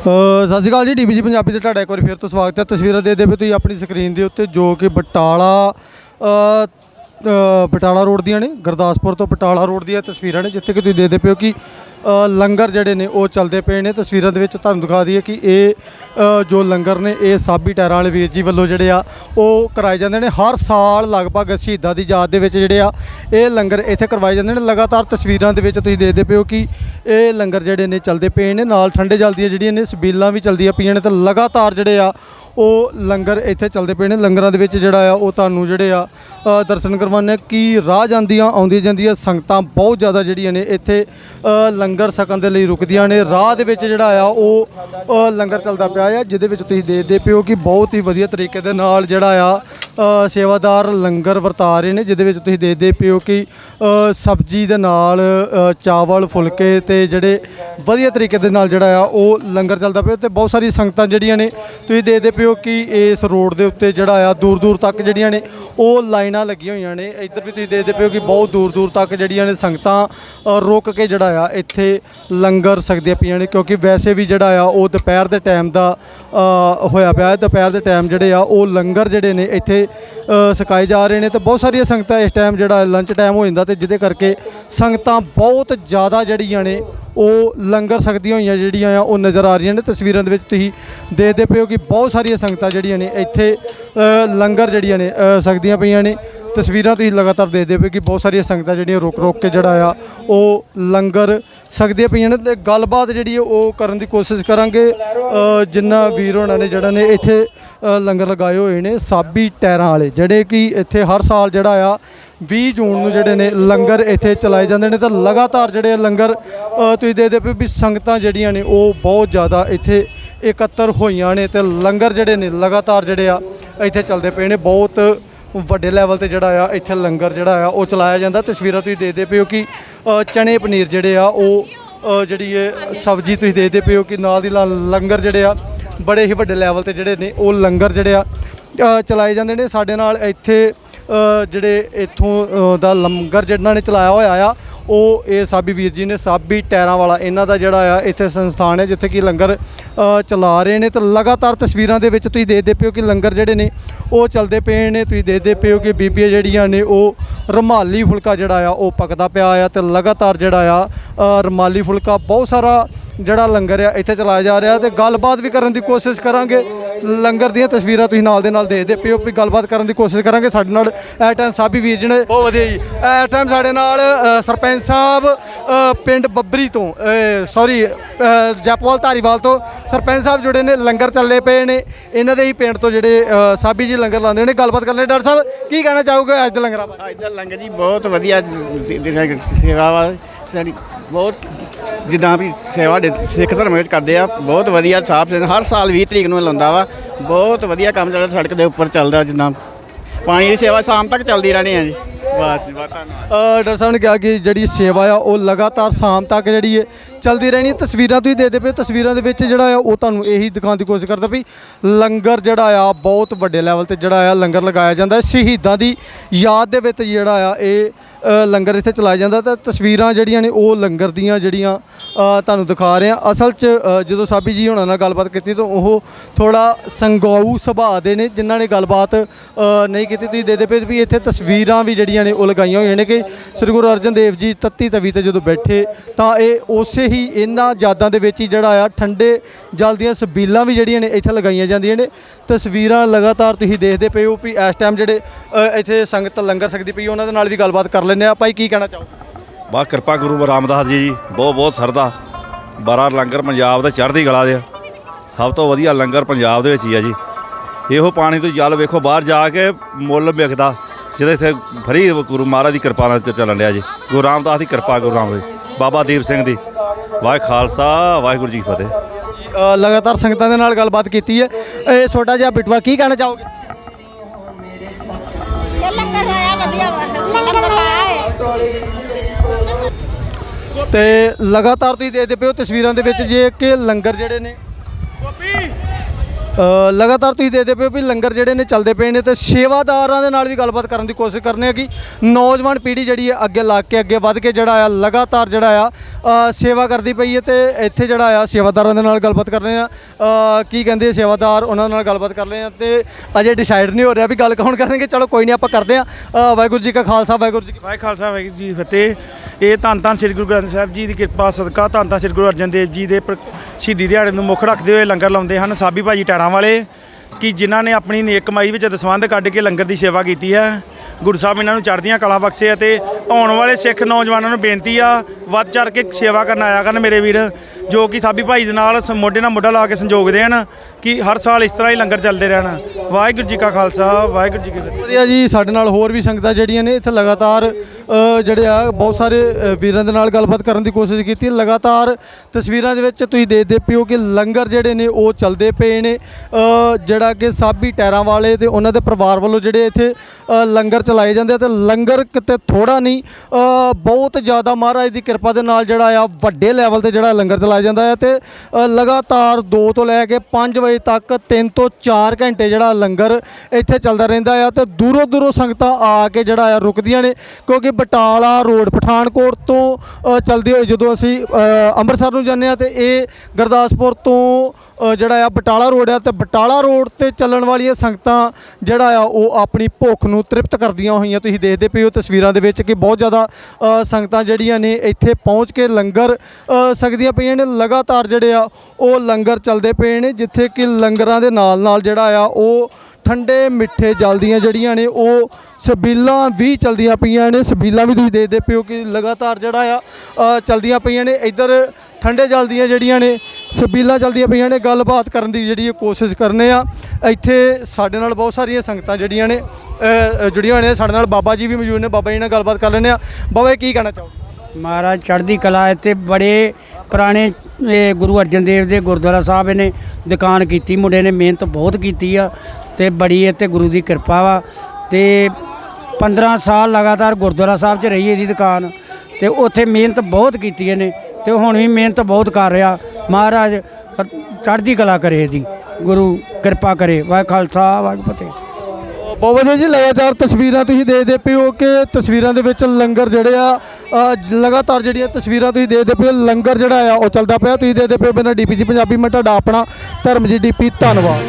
ਸਤਿ ਸ਼੍ਰੀ ਅਕਾਲ ਜੀ ਡੀਬੀਸੀ ਪੰਜਾਬੀ ਤੇ ਤੁਹਾਡਾ ਇੱਕ ਵਾਰੀ ਫਿਰ ਤੋਂ ਸਵਾਗਤ ਹੈ। ਤਸਵੀਰਾਂ ਦੇ ਦੇ ਪਏ ਤੁਸੀਂ ਆਪਣੀ ਸਕਰੀਨ ਦੇ ਉੱਤੇ ਜੋ ਕਿ ਬਟਾਲਾ ਅ, ਅ, ਬਟਾਲਾ ਰੋਡ ਦੀਆਂ ਨੇ ਗੁਰਦਾਸਪੁਰ ਤੋਂ ਬਟਾਲਾ ਰੋਡ ਦੀਆਂ ਤਸਵੀਰਾਂ ਨੇ ਜਿੱਥੇ ਕਿ ਤੁਸੀਂ ਦੇਖਦੇ ਪਏ ਹੋ ਕਿ ਲੰਗਰ ਜਿਹੜੇ ਨੇ ਉਹ ਚੱਲਦੇ ਪਏ ਨੇ। ਤਸਵੀਰਾਂ ਦੇ ਵਿੱਚ ਤੁਹਾਨੂੰ ਦਿਖਾ ਦਈਏ ਕਿ ਇਹ ਅ, ਜੋ ਲੰਗਰ ਨੇ ਇਹ ਸਾਬੀ ਟਾਇਰਾਂ ਵਾਲੇ ਵੀਰ ਜੀ ਵੱਲੋਂ ਜਿਹੜੇ ਆ ਉਹ ਕਰਾਏ ਜਾਂਦੇ ਨੇ। ਹਰ ਸਾਲ ਲਗਭਗ ਸ਼ਹੀਦਾਂ ਦੀ ਯਾਦ ਦੇ ਵਿੱਚ ਜਿਹੜੇ ਆ ਇਹ ਲੰਗਰ ਇੱਥੇ ਕਰਵਾਏ ਜਾਂਦੇ ਨੇ। ਲਗਾਤਾਰ ਤਸਵੀਰਾਂ ਦੇ ਵਿੱਚ ਤੁਸੀਂ ਦੇਖਦੇ ਪਏ ਹੋ ਕਿ ਇਹ ਲੰਗਰ ਜਿਹੜੇ ਨੇ ਚੱਲਦੇ ਪਏ ਨੇ। ਨਾਲ ਠੰਡੇ ਜਲ ਦੀਆਂ ਜਿਹੜੀਆਂ ਨੇ ਸਬੀਲਾਂ ਵੀ ਚੱਲਦੀਆਂ ਪਈਆਂ ਨੇ ਤੇ ਲਗਾਤਾਰ ਜਿਹੜੇ ਆ ਉਹ ਲੰਗਰ ਇੱਥੇ ਚੱਲਦੇ ਪਏ ਨੇ। ਲੰਗਰਾਂ ਦੇ ਵਿੱਚ ਜਿਹੜਾ ਆ ਉਹ ਤੁਹਾਨੂੰ ਜਿਹੜੇ ਆ ਅ, ਦਰਸ਼ਨ ਕਰਵਾਉਂਦੇ ਹਾਂ ਕਿ ਰਾਹ ਜਾਂਦੀਆਂ ਆਉਂਦੀਆਂ ਜਾਂਦੀਆਂ ਸੰਗਤਾਂ ਬਹੁਤ ਜ਼ਿਆਦਾ ਜਿਹੜੀਆਂ ਨੇ ਇੱਥੇ ਅ, ਲੰਗਰ ਛਕਣ ਦੇ ਲਈ ਰੁਕਦੀਆਂ ਨੇ। ਰਾਹ ਦੇ ਵਿੱਚ ਜਿਹੜਾ ਆ ਉਹ ਅ, ਲੰਗਰ ਚੱਲਦਾ ਪਿਆ ਆ ਜਿਹਦੇ ਵਿੱਚ ਤੁਸੀਂ ਦੇਖਦੇ ਪਿਓ ਕਿ ਬਹੁਤ ਹੀ ਵਧੀਆ ਤਰੀਕੇ ਦੇ ਨਾਲ ਜਿਹੜਾ ਆ ਸੇਵਾਦਾਰ ਲੰਗਰ ਵਰਤਾ ਰਹੇ ਨੇ, ਜਿਹਦੇ ਵਿੱਚ ਤੁਸੀਂ ਦੇਖਦੇ ਪਿਓ ਕਿ ਸਬਜ਼ੀ ਦੇ ਨਾਲ ਚਾਵਲ, ਫੁਲਕੇ ਤੇ ਜਿਹੜੇ ਵਧੀਆ ਤਰੀਕੇ ਦੇ ਨਾਲ ਜਿਹੜਾ ਆ, ਉਹ ਲੰਗਰ ਚੱਲਦਾ ਪਿਆ। ਤੇ ਬਹੁਤ ਸਾਰੀ ਸੰਗਤਾਂ ਜਿਹੜੀਆਂ ਨੇ, ਤੁਸੀਂ ਦੇਖਦੇ ਪਿਓ ਕਿ ਇਸ ਰੋਡ ਦੇ ਉੱਤੇ ਜਿਹੜਾ ਆ ਦੂਰ ਦੂਰ ਤੱਕ ਜਿਹੜੀਆਂ ਨੇ, ਉਹ ਲਾਈਨਾਂ ਲੱਗੀਆਂ ਹੋਈਆਂ ਨੇ। ਇੱਧਰ ਵੀ ਤੁਸੀਂ ਦੇਖਦੇ ਪਿਓ ਕਿ ਬਹੁਤ ਦੂਰ ਦੂਰ ਤੱਕ ਜਿਹੜੀਆਂ ਨੇ ਸੰਗਤਾਂ ਰੁਕ ਕੇ ਜਿਹੜਾ ਆ, ਇੱਥੇ ਲੰਗਰ ਸਕਦੀਆਂ ਪਈਆਂ ਨੇ। ਕਿਉਂਕਿ ਵੈਸੇ ਵੀ ਜਿਹੜਾ ਆ, ਉਹ ਦੁਪਹਿਰ ਦੇ ਟਾਈਮ ਦਾ ਹੋਇਆ ਪਿਆ ਦੁਪਹਿਰ ਦੇ ਟਾਈਮ ਜਿਹੜੇ ਆ, ਉਹ ਲੰਗਰ ਜਿਹੜੇ ਨੇ, ਇੱਥੇ ਅ, ਛਕਾਏ ਜਾ ਰਹੇ ਨੇ ਤੇ ਬਹੁਤ ਸਾਰੀਆਂ ਸੰਗਤਾਂ ਇਸ ਟਾਈਮ ਜਿਹੜਾ ਲੰਚ ਟਾਈਮ ਹੋ ਜਾਂਦਾ ਤੇ ਜਿਹਦੇ ਕਰਕੇ ਸੰਗਤਾਂ ਬਹੁਤ ਜ਼ਿਆਦਾ ਜਿਹੜੀਆਂ ਨੇ ਉਹ ਲੰਗਰ ਸਕਦੀਆਂ ਹੋਈਆਂ ਜਿਹੜੀਆਂ ਆ ਉਹ ਨਜ਼ਰ ਆ ਰਹੀਆਂ ਨੇ। ਤਸਵੀਰਾਂ ਦੇ ਵਿੱਚ ਤੁਸੀਂ ਦੇਖਦੇ ਪਏ ਹੋ ਕਿ ਬਹੁਤ ਸਾਰੀਆਂ ਸੰਗਤਾਂ ਜਿਹੜੀਆਂ ਨੇ ਇੱਥੇ ਲੰਗਰ ਜਿਹੜੀਆਂ ਨੇ ਸਕਦੀਆਂ ਪਈਆਂ ਨੇ। ਤਸਵੀਰਾਂ ਤੁਸੀਂ ਲਗਾਤਾਰ ਦੇਖਦੇ ਪਏ ਕਿ ਬਹੁਤ ਸਾਰੀਆਂ ਸੰਗਤਾਂ ਜਿਹੜੀਆਂ ਰੁਕ ਰੁਕ ਕੇ ਜਿਹੜਾ ਆ ਉਹ ਲੰਗਰ ਸਕਦੀਆਂ ਪਈਆਂ ਨੇ ਤੇ ਗੱਲਬਾਤ ਜਿਹੜੀ ਹੈ ਉਹ ਕਰਨ ਦੀ ਕੋਸ਼ਿਸ਼ ਕਰਾਂਗੇ। ਅ, ਜਿੰਨਾ ਵੀਰ ਹੋਣਾ ਨੇ ਜਿਹੜਾ ਨੇ ਇੱਥੇ ਲੰਗਰ ਲਗਾਏ ਹੋਏ ਨੇ ਸਾਬੀ ਟੈਰਾਂ ਵਾਲੇ ਜਿਹੜੇ ਕਿ ਇੱਥੇ ਹਰ ਸਾਲ ਜਿਹੜਾ ਆ 20 ਜੂਨ ਨੂੰ ਜਿਹੜੇ ਨੇ ਲੰਗਰ ਇੱਥੇ ਚਲਾਏ ਜਾਂਦੇ ਨੇ। ਤਾਂ ਲਗਾਤਾਰ ਜਿਹੜੇ ਲੰਗਰ ਤੁਸੀਂ ਦੇਖਦੇ ਪਏ ਵੀ ਸੰਗਤਾਂ ਜਿਹੜੀਆਂ ਨੇ ਉਹ ਬਹੁਤ ਜ਼ਿਆਦਾ ਇੱਥੇ ਇਕੱਤਰ ਹੋਈਆਂ ਨੇ ਤੇ ਲੰਗਰ ਜਿਹੜੇ ਨੇ ਲਗਾਤਾਰ ਜਿਹੜੇ ਆ ਇੱਥੇ ਚੱਲਦੇ ਪਏ ਨੇ। ਬਹੁਤ ਵੱਡੇ ਲੈਵਲ ਤੇ ਜਿਹੜਾ ਆ ਇੱਥੇ ਲੰਗਰ ਜਿਹੜਾ ਆ ਉਹ ਚਲਾਇਆ ਜਾਂਦਾ। ਤਸਵੀਰਾਂ ਤੁਸੀਂ ਦੇਖਦੇ ਪਏ ਹੋ ਕਿ ਚਣੇ ਪਨੀਰ ਜਿਹੜੇ ਆ, ਉਹ ਜਿਹੜੀ ਇਹ ਸਬਜ਼ੀ ਤੁਸੀਂ ਦੇਖਦੇ ਪਏ ਹੋ ਕਿ ਨਾਲ ਦੀ ਨਾਲ ਲੰਗਰ ਜਿਹੜੇ ਆ, ਬੜੇ ਹੀ ਵੱਡੇ ਲੈਵਲ ਤੇ ਜਿਹੜੇ ਨੇ, ਉਹ ਲੰਗਰ ਜਿਹੜੇ ਆ ਚਲਾਏ ਜਾਂਦੇ ਨੇ। ਸਾਡੇ ਨਾਲ ਇੱਥੇ ਜਿਹੜੇ ਇੱਥੋਂ ਦਾ ਲੰਗਰ ਜਿਹਨਾਂ ਨੇ ਚਲਾਇਆ ਹੋਇਆ ਆ, ਉਹ ਇਹ ਸਾਬੀ ਵੀਰ ਜੀ ਨੇ, ਸਾਬੀ ਟਾਇਰਾਂ ਵਾਲਾ, ਇਹਨਾਂ ਦਾ ਜਿਹੜਾ ਆ, ਇੱਥੇ ਸੰਸਥਾਨ ਹੈ, ਜਿੱਥੇ ਕਿ ਲੰਗਰ ਚਲਾ ਰਹੇ ਨੇ। ਤੇ ਲਗਾਤਾਰ ਤਸਵੀਰਾਂ ਦੇ ਵਿੱਚ ਤੁਸੀਂ ਦੇਖਦੇ ਪਿਓ ਕਿ ਲੰਗਰ ਜਿਹੜੇ ਨੇ, ਉਹ ਚੱਲਦੇ ਪਏ ਨੇ। ਤੁਸੀਂ ਦੇਖਦੇ ਪਿਓ ਕਿ ਬੀਬੀਆਂ ਜਿਹੜੀਆਂ ਨੇ, ਉਹ ਰਮਾਲੀ ਫੁਲਕਾ ਜਿਹੜਾ ਆ ਉਹ ਪੱਕਦਾ ਪਿਆ ਆ ਤੇ ਲਗਾਤਾਰ ਜਿਹੜਾ ਆ ਅ, ਰਮਾਲੀ ਫੁਲਕਾ ਬਹੁਤ ਸਾਰਾ ਜਿਹੜਾ ਲੰਗਰ ਆ ਇੱਥੇ ਚਲਾਇਆ ਜਾ ਰਿਹਾ ਤੇ ਗੱਲਬਾਤ ਵੀ ਕਰਨ ਦੀ ਕੋਸ਼ਿਸ਼ ਕਰਾਂਗੇ। ਲੰਗਰ ਦੀਆਂ ਤਸਵੀਰਾਂ ਤੁਸੀਂ ਨਾਲ ਦੇ ਨਾਲ ਦੇਖਦੇ ਪਿਓ ਵੀ ਗੱਲਬਾਤ ਕਰਨ ਦੀ ਕੋਸ਼ਿਸ਼ ਕਰਾਂਗੇ। ਸਾਡੇ ਨਾਲ ਇਹ ਟਾਈਮ ਸਾਬੀ ਵੀਰ ਜੀ ਨੇ ਬਹੁਤ ਵਧੀਆ ਜੀ। ਇਹ ਟਾਈਮ ਸਾਡੇ ਨਾਲ ਸਰਪੰਚ ਸਾਹਿਬ ਪਿੰਡ ਬੱਬਰੀ ਤੋਂ ਸੌਰੀ ਜਪਵਾਲ ਧਾਰੀਵਾਲ ਤੋਂ ਸਰਪੰਚ ਸਾਹਿਬ ਜੁੜੇ ਨੇ ਲੰਗਰ ਚੱਲੇ ਪਏ ਨੇ। ਇਹਨਾਂ ਦੇ ਹੀ ਪਿੰਡ ਤੋਂ ਜਿਹੜੇ ਸਾਬੀ ਜੀ ਲੰਗਰ ਲਾਉਂਦੇ ਨੇ। ਗੱਲਬਾਤ ਕਰਨੇ ਡਾਕਟਰ ਸਾਹਿਬ ਕੀ ਕਹਿਣਾ ਚਾਹੋਗੇ ਅੱਜ ਦੇ ਲੰਗਰਾਂ ਬਾਰੇ? ਇੱਧਰ ਲੰਗਰ ਜੀ ਬਹੁਤ ਵਧੀਆ ਸੇਵਾ ਵਾ ਸਾਡੀ ਬਹੁਤ ਜਿੱਦਾਂ ਵੀ ਸੇਵਾ ਦੇ ਸਿੱਖ ਧਰਮ ਵਿੱਚ ਕਰਦੇ ਆ ਬਹੁਤ ਵਧੀਆ ਸਾਫ਼ ਹਰ ਸਾਲ 20 ਤਰੀਕ ਨੂੰ ਲਾਉਂਦਾ ਵਾ ਬਹੁਤ ਵਧੀਆ ਕੰਮ ਜਿਹੜਾ ਸੜਕ ਦੇ ਉੱਪਰ ਚੱਲਦਾ ਜਿੱਦਾਂ ਪਾਣੀ ਦੀ ਸੇਵਾ ਸ਼ਾਮ ਤੱਕ ਚੱਲਦੀ ਰਹਿਣੀ ਆ ਜੀ ਬਸ ਜੀ ਬਸ ਧੰਨਵਾਦ ਅ, ਡਾਕਟਰ ਸਾਹਿਬ ਨੇ ਕਿਹਾ ਕਿ ਜਿਹੜੀ ਸੇਵਾ ਆ ਉਹ ਲਗਾਤਾਰ ਸ਼ਾਮ ਤੱਕ ਜਿਹੜੀ ਹੈ ਚਲਦੀ ਰਹਿਣੀ ਹੈ। ਤਸਵੀਰਾਂ ਤੁਸੀਂ ਦੇਖਦੇ ਪਏ ਹੋ, ਤਸਵੀਰਾਂ ਦੇ ਵਿੱਚ ਜਿਹੜਾ ਆ ਉਹ ਤੁਹਾਨੂੰ ਇਹੀ ਦਿਖਾਉਣ ਦੀ ਕੋਸ਼ਿਸ਼ ਕਰਦਾ ਵੀ ਲੰਗਰ ਜਿਹੜਾ ਆ ਬਹੁਤ ਵੱਡੇ ਲੈਵਲ ਤੇ ਜਿਹੜਾ ਆ ਲੰਗਰ ਲਗਾਇਆ ਜਾਂਦਾ ਹੈ। ਸ਼ਹੀਦਾਂ ਦੀ ਯਾਦ ਦੇ ਵਿੱਚ ਜਿਹੜਾ ਆ ਇਹ ਲੰਗਰ ਇੱਥੇ ਚਲਾਇਆ ਜਾਂਦਾ ਤਾਂ ਤਸਵੀਰਾਂ ਜਿਹੜੀਆਂ ਨੇ ਉਹ ਲੰਗਰ ਦੀਆਂ ਜਿਹੜੀਆਂ ਤੁਹਾਨੂੰ ਦਿਖਾ ਰਹੇ ਆ ਅਸਲ 'ਚ ਜਦੋਂ ਸਾਬੀ ਜੀ ਹੋਣਾ ਨਾਲ ਗੱਲਬਾਤ ਕੀਤੀ ਤਾਂ ਉਹ ਥੋੜਾ ਸੰਗਾਊ ਸੁਭਾਅ ਦੇ ਨੇ, ਜਿਨ੍ਹਾਂ ਨੇ ਗੱਲਬਾਤ ਨਹੀਂ ਕੀਤੀ ਤੁਸੀਂ ਦੇਖਦੇ ਪਏ ਵੀ ਇੱਥੇ ਤਸਵੀਰਾਂ ਵੀ ਜਿਹੜੀਆਂ ਨੇ ਉਹ ਲਗਾਈਆਂ ਹੋਈਆਂ ਨੇ ਕਿ ਸ੍ਰੀ ਗੁਰੂ ਅਰਜਨ ਦੇਵ ਜੀ ਤੱਤੀ ਤਵੀ ਤੇ ਜਦੋਂ ਬੈਠੇ ਤਾਂ ਇਹ ਉਸੇ ਹੀ ਇਹਨਾਂ ਯਾਦਾਂ ਦੇ ਵਿੱਚ ਹੀ ਜਿਹੜਾ ਆ, ਠੰਡੇ ਜਲ ਦੀਆਂ ਸਬੀਲਾਂ ਵੀ ਜਿਹੜੀਆਂ ਨੇ ਇੱਥੇ ਲਗਾਈਆਂ ਜਾਂਦੀਆਂ ਨੇ। ਤਸਵੀਰਾਂ ਲਗਾਤਾਰ ਤੁਸੀਂ ਦੇਖਦੇ ਪਏ ਹੋ ਵੀ ਇਸ ਟਾਈਮ ਜਿਹੜੇ ਇੱਥੇ ਸੰਗਤ ਲੰਗਰ ਸਕਦੀ ਪਈ ਉਹਨਾਂ ਦੇ ਨਾਲ ਵੀ ਗੱਲਬਾਤ ਕਰ ਲੈਂਦੇ ਆ ਭਾਈ ਕੀ ਕਹਿਣਾ ਚਾਹੋ ਬਾ ਕਿਰਪਾ ਗੁਰੂ ਰਾਮਦਾਸ ਜੀ ਜੀ। ਬਹੁਤ ਬਹੁਤ ਸਰਦਾ ਬਾਰਾ ਲੰਗਰ ਪੰਜਾਬ ਦਾ ਚੜ੍ਹਦੀ ਕਲਾ ਦੇ ਆ। ਸਭ ਤੋਂ ਵਧੀਆ ਲੰਗਰ ਪੰਜਾਬ ਦੇ ਵਿੱਚ ਹੀ ਆ ਜੀ। ਇਹੋ ਪਾਣੀ ਤੋਂ ਜਲ ਵੇਖੋ ਬਾਹਰ ਜਾ ਕੇ ਮੁੱਲ ਵਿਕਦਾ। ਜਿਹਦੇ ਇੱਥੇ ਫਰੀ ਗੁਰੂ ਮਹਾਰਾਜ ਦੀ ਕਿਰਪਾ ਨਾਲ ਚੱਲਣ ਡਿਆ ਜੀ। ਗੁਰੂ ਰਾਮਦਾਸ ਦੀ ਕਿਰਪਾ ਗੁਰੂ ਰਾਮਦਾਸ ਬਾਬਾ ਦੀਪ ਸਿੰਘ ਦੀ। ਵਾਹਿ ਖਾਲਸਾ ਵਾਹਿਗੁਰੂ ਜੀ ਕੀ ਫਤਿਹ। ਅ, ਲਗਾਤਾਰ ਸੰਗਤਾਂ ਦੇ ਨਾਲ ਗੱਲਬਾਤ ਕੀਤੀ ਹੈ। ਇਹ ਛੋਟਾ ਜਿਹਾ ਬਿਟਵਾ ਕੀ ਕਹਿਣਾ ਚਾਹੋਗੇ? ਇਹ ਲੰਗਰ ਲਾਇਆ ਵਧੀਆ ਵਾ। ਲੰਗਰ ਤੇ ਲਗਾਤਾਰ ਤੁਸੀਂ ਦੇਖਦੇ ਪਏ ਹੋ ਤਸਵੀਰਾਂ ਦੇ ਵਿੱਚ ਜੇ ਕਿ ਲੰਗਰ ਜਿਹੜੇ ਨੇ ਲਗਾਤਾਰ ਤੁਸੀਂ ਦੇਖਦੇ ਪਏ ਹੋ ਵੀ ਲੰਗਰ ਜਿਹੜੇ ਨੇ ਚੱਲਦੇ ਪਏ ਨੇ ਤੇ ਸੇਵਾਦਾਰਾਂ ਦੇ ਨਾਲ ਵੀ ਗੱਲਬਾਤ ਕਰਨ ਦੀ ਕੋਸ਼ਿਸ਼ ਕਰਨੇ ਆ ਕਿ ਨੌਜਵਾਨ ਪੀੜ੍ਹੀ ਜਿਹੜੀ ਹੈ ਅੱਗੇ ਲੱਗ ਕੇ, ਅੱਗੇ ਵੱਧ ਕੇ ਜਿਹੜਾ ਆ, ਲਗਾਤਾਰ ਜਿਹੜਾ ਆ ਸੇਵਾ ਕਰਦੀ ਪਈ ਹੈ ਤੇ ਇੱਥੇ ਜਿਹੜਾ ਆ ਸੇਵਾਦਾਰਾਂ ਦੇ ਨਾਲ ਗੱਲਬਾਤ ਕਰ ਰਹੇ ਆ ਕੀ ਕਹਿੰਦੇ ਆ ਸੇਵਾਦਾਰ, ਉਹਨਾਂ ਨਾਲ ਗੱਲਬਾਤ ਕਰ ਰਹੇ ਆ ਤੇ ਅਜੇ ਡਿਸਾਈਡ ਨਹੀਂ ਹੋ ਰਿਹਾ ਵੀ ਗੱਲ ਕੌਣ ਕਰਨਗੇ। ਚਲੋ ਕੋਈ ਨਹੀਂ, ਆਪਾਂ ਕਰਦੇ ਆ ਵਾਹਿਗੁਰੂ ਜੀ ਕਾ ਖਾਲਸਾ, ਵਾਹਿਗੁਰੂ ਜੀ ਕੀ ਵਾਹਿ ਖਾਲਸਾ, ਵਾਹਿਗੁਰੂ ਜੀ ਫਤਿਹ। ਇਹ ਧੰਨ ਧੰਨ ਸ੍ਰੀ ਗੁਰੂ ਗ੍ਰੰਥ ਸਾਹਿਬ ਜੀ ਦੀ ਕਿਰਪਾ, ਸਦਕਾ ਧੰਨ ਧੰਨ ਸ੍ਰੀ ਗੁਰੂ ਅਰਜਨ ਦੇਵ ਜੀ ਦੇ ਪ੍ਰ- ਸ਼ਹੀਦੀ ਦਿਹਾੜੇ ਨੂੰ ਮੁੱਖ ਰੱਖਦੇ ਹੋਏ ਲੰਗਰ ਲਾਉਂਦੇ ਹਨ। ਸਾਬੀ ਭਾਜੀ ਟਾਰਾਂ ਵਾਲੇ ਕਿ ਜਿਨ੍ਹਾਂ ਨੇ ਆਪਣੀ ਨੇਕ ਕਮਾਈ ਵਿੱਚ ਦਸਵੰਧ ਕੱਢ ਕੇ ਲੰਗਰ ਦੀ ਸੇਵਾ ਕੀਤੀ ਹੈ। ਗੁਰੂ ਸਾਹਿਬ ਇਹਨਾਂ ਨੂੰ ਚੜ੍ਹਦੀਆਂ ਕਲਾ ਬਖਸ਼ੇ ਅਤੇ ਆਉਣ ਵਾਲੇ ਸਿੱਖ ਨੌਜਵਾਨਾਂ ਨੂੰ ਬੇਨਤੀ ਆ, ਵੱਧ ਚੜ ਕੇ ਸੇਵਾ ਕਰਨ ਆਇਆ ਕਰਨ ਮੇਰੇ ਵੀਰ, ਜੋ ਕਿ ਸਾਬੀ ਭਾਈ ਦੇ ਨਾਲ ਮੋਢੇ ਨਾਲ ਮੋਢਾ ਲਾ ਕੇ ਸੰਯੋਗ ਦੇਣ ਕਿ ਹਰ ਸਾਲ ਇਸ ਤਰ੍ਹਾਂ ਹੀ ਲੰਗਰ ਚੱਲਦੇ ਰਹਿਣ। ਵਾਹਿਗੁਰੂ ਜੀ ਕਾ ਖਾਲਸਾ, ਵਾਹਿਗੁਰੂ ਜੀ ਕੀ ਫਤਿਹ। ਵਧੀਆ ਜੀ, ਸਾਡੇ ਨਾਲ ਹੋਰ ਵੀ ਸੰਗਤਾਂ ਜਿਹੜੀਆਂ ਨੇ ਇੱਥੇ ਲਗਾਤਾਰ ਜਿਹੜੇ ਆ, ਬਹੁਤ ਸਾਰੇ ਵੀਰਾਂ ਦੇ ਨਾਲ ਗੱਲਬਾਤ ਕਰਨ ਦੀ ਕੋਸ਼ਿਸ਼ ਕੀਤੀ। ਲਗਾਤਾਰ ਤਸਵੀਰਾਂ ਦੇ ਵਿੱਚ ਤੁਸੀਂ ਦੇਖਦੇ ਪਿਓ ਕਿ ਲੰਗਰ ਜਿਹੜੇ ਨੇ ਉਹ ਚੱਲਦੇ ਪਏ ਨੇ। ਜਿਹੜਾ ਕਿ ਸਾਬੀ ਟੈਰਾਂ ਵਾਲੇ ਤੇ ਉਹਨਾਂ ਦੇ ਪਰਿਵਾਰ ਵੱਲੋਂ ਜਿਹੜੇ ਇੱਥੇ ਲੰਗਰ ਚਲਾਏ ਜਾਂਦੇ ਆ ਤੇ ਲੰਗਰ ਕਿਤੇ ਥੋੜਾ ਨਹੀਂ ਅ, ਬਹੁਤ ਜ਼ਿਆਦਾ ਮਹਾਰਾਜ ਦੀ ਕਿਰਪਾ ਦੇ ਨਾਲ ਜਿਹੜਾ ਆ ਵੱਡੇ ਲੈਵਲ ਤੇ ਜਿਹੜਾ ਲੰਗਰ ਚਲਾਇਆ ਜਾਂਦਾ ਹੈ ਤੇ ਲਗਾਤਾਰ 2 ਤੋਂ ਲੈ ਕੇ 5 ਵਜੇ ਤੱਕ 3 ਤੋਂ 4 ਘੰਟੇ ਜਿਹੜਾ ਲੰਗਰ ਇੱਥੇ ਚੱਲਦਾ ਰਹਿੰਦਾ ਆ ਤੇ ਦੂਰੋਂ ਦੂਰੋਂ ਸੰਗਤਾਂ ਆ ਕੇ ਜਿਹੜਾ ਆ ਰੁਕਦੀਆਂ ਨੇ ਕਿਉਂਕਿ ਬਟਾਲਾ ਰੋਡ ਪਠਾਨਕੋਟ ਤੋਂ ਚੱਲਦੇ ਹੋਏ ਜਦੋਂ ਅਸੀਂ ਅੰਮ੍ਰਿਤਸਰ ਨੂੰ ਜਾਂਦੇ ਆ ਤੇ ਇਹ ਗੁਰਦਾਸਪੁਰ ਤੋਂ ਜਿਹੜਾ ਆ ਬਟਾਲਾ ਰੋਡ ਆ ਤੇ ਬਟਾਲਾ ਰੋਡ ਤੇ ਚੱਲਣ ਵਾਲੀਆਂ ਸੰਗਤਾਂ ਜਿਹੜਾ ਆ ਉਹ ਆਪਣੀ ਭੁੱਖ ਨੂੰ ਤ੍ਰਿਪਤ ਕਰਦੀਆਂ ਹੋਈਆਂ ਤੁਸੀਂ ਦੇਖਦੇ ਪਏ ਹੋ ਤਸਵੀਰਾਂ ਦੇ ਵਿੱਚ ਕਿ ਬਹੁਤ ਜ਼ਿਆਦਾ ਸੰਗਤਾਂ ਜਿਹੜੀਆਂ ਨੇ ਇੱਥੇ ਪਹੁੰਚ ਕੇ ਲੰਗਰ ਸਕਦੀਆਂ ਪਈਆਂ ਨੇ। ਲਗਾਤਾਰ ਜਿਹੜੇ ਆ ਉਹ ਲੰਗਰ ਚੱਲਦੇ ਪਏ ਨੇ ਜਿੱਥੇ ਕਿ ਲੰਗਰਾਂ ਦੇ ਨਾਲ ਨਾਲ ਜਿਹੜਾ ਆ ਉਹ ਠੰਡੇ ਮਿੱਠੇ ਜਲਦੀਆਂ ਜਿਹੜੀਆਂ ਨੇ ਉਹ ਸਬੀਲਾਂ ਵੀ ਚਲਦੀਆਂ ਪਈਆਂ ਨੇ। ਸਬੀਲਾਂ ਵੀ ਤੁਸੀਂ ਦੇਖਦੇ ਪਿਓ ਕਿ ਲਗਾਤਾਰ ਜਿਹੜਾ ਆ ਅ, ਚਲਦੀਆਂ ਪਈਆਂ ਨੇ। ਇੱਧਰ ਠੰਡੇ ਜਲਦੀਆਂ ਜਿਹੜੀਆਂ ਨੇ ਸਬੀਲਾਂ ਚਲਦੀਆਂ ਪਈਆਂ ਨੇ, ਗੱਲਬਾਤ ਕਰਨ ਦੀ ਜਿਹੜੀ ਕੋਸ਼ਿਸ਼ ਕਰਨੇ ਆ। ਇੱਥੇ ਸਾਡੇ ਨਾਲ ਬਹੁਤ ਸਾਰੀਆਂ ਸੰਗਤਾਂ ਜਿਹੜੀਆਂ ਨੇ ਜੁੜੀਆਂ ਹੋਈਆਂ ਨੇ। ਸਾਡੇ ਨਾਲ ਬਾਬਾ ਜੀ ਵੀ ਮੌਜੂਦ ਨੇ, ਬਾਬਾ ਜੀ ਨਾਲ ਗੱਲਬਾਤ ਕਰ ਲੈਂਦੇ ਆ। ਬਾਬਾ ਜੀ, ਕੀ ਕਹਿਣਾ ਚਾਹੋ ਮਹਾਰਾਜ, ਚੜ੍ਹਦੀ ਕਲਾ ਇੱਥੇ ਬੜੇ ਪੁਰਾਣੇ ਗੁਰੂ ਅਰਜਨ ਦੇਵ ਦੇ ਗੁਰਦੁਆਰਾ ਸਾਹਿਬ ਨੇ ਦੁਕਾਨ ਕੀਤੀ, ਮੁੰਡੇ ਨੇ ਮਿਹਨਤ ਬਹੁਤ ਕੀਤੀ ਆ ਤੇ ਬੜੀ ਇੱਥੇ ਗੁਰੂ ਦੀ ਕਿਰਪਾ ਵਾ। ਤੇ 15 ਸਾਲ ਲਗਾਤਾਰ ਗੁਰਦੁਆਰਾ ਸਾਹਿਬ 'ਚ ਰਹੀ ਇਹਦੀ ਦੁਕਾਨ ਤੇ ਉੱਥੇ ਮਿਹਨਤ ਬਹੁਤ ਕੀਤੀ ਇਹਨੇ ਤੇ ਹੁਣ ਵੀ ਮਿਹਨਤ ਬਹੁਤ ਕਰ ਰਿਹਾ। ਮਹਾਰਾਜ ਚੜ੍ਹਦੀ ਕਲਾ ਕਰੇ ਜੀ ਗੁਰੂ ਕਿਰਪਾ ਕਰੇ ਵਾਹਿ ਖਾਲਸਾ ਵਾਹਿ ਫਤਿਹ। ਬਹੁਤ ਵਧੀਆ ਜੀ ਲਗਾਤਾਰ ਤਸਵੀਰਾਂ ਤੁਸੀਂ ਦੇਖਦੇ ਪਏ ਹੋ ਕਿ ਤਸਵੀਰਾਂ ਦੇ ਵਿੱਚ ਲੰਗਰ ਜਿਹੜੇ ਆ ਅ, ਲਗਾਤਾਰ ਜਿਹੜੀਆਂ ਤਸਵੀਰਾਂ ਤੁਸੀਂ ਦੇਖਦੇ ਪਏ ਹੋ ਲੰਗਰ ਜਿਹੜਾ ਆ ਉਹ ਚੱਲਦਾ ਪਿਆ। ਤੁਸੀਂ ਦੇਖਦੇ ਪਏ ਹੋ ਬਿਨਾਂ ਡੀਪੀਸੀ ਪੰਜਾਬੀ ਮੈਂ ਤੁਹਾਡਾ ਆਪਣਾ ਧਰਮਜੀਤ ਡੀਪੀ ਧੰਨਵਾਦ।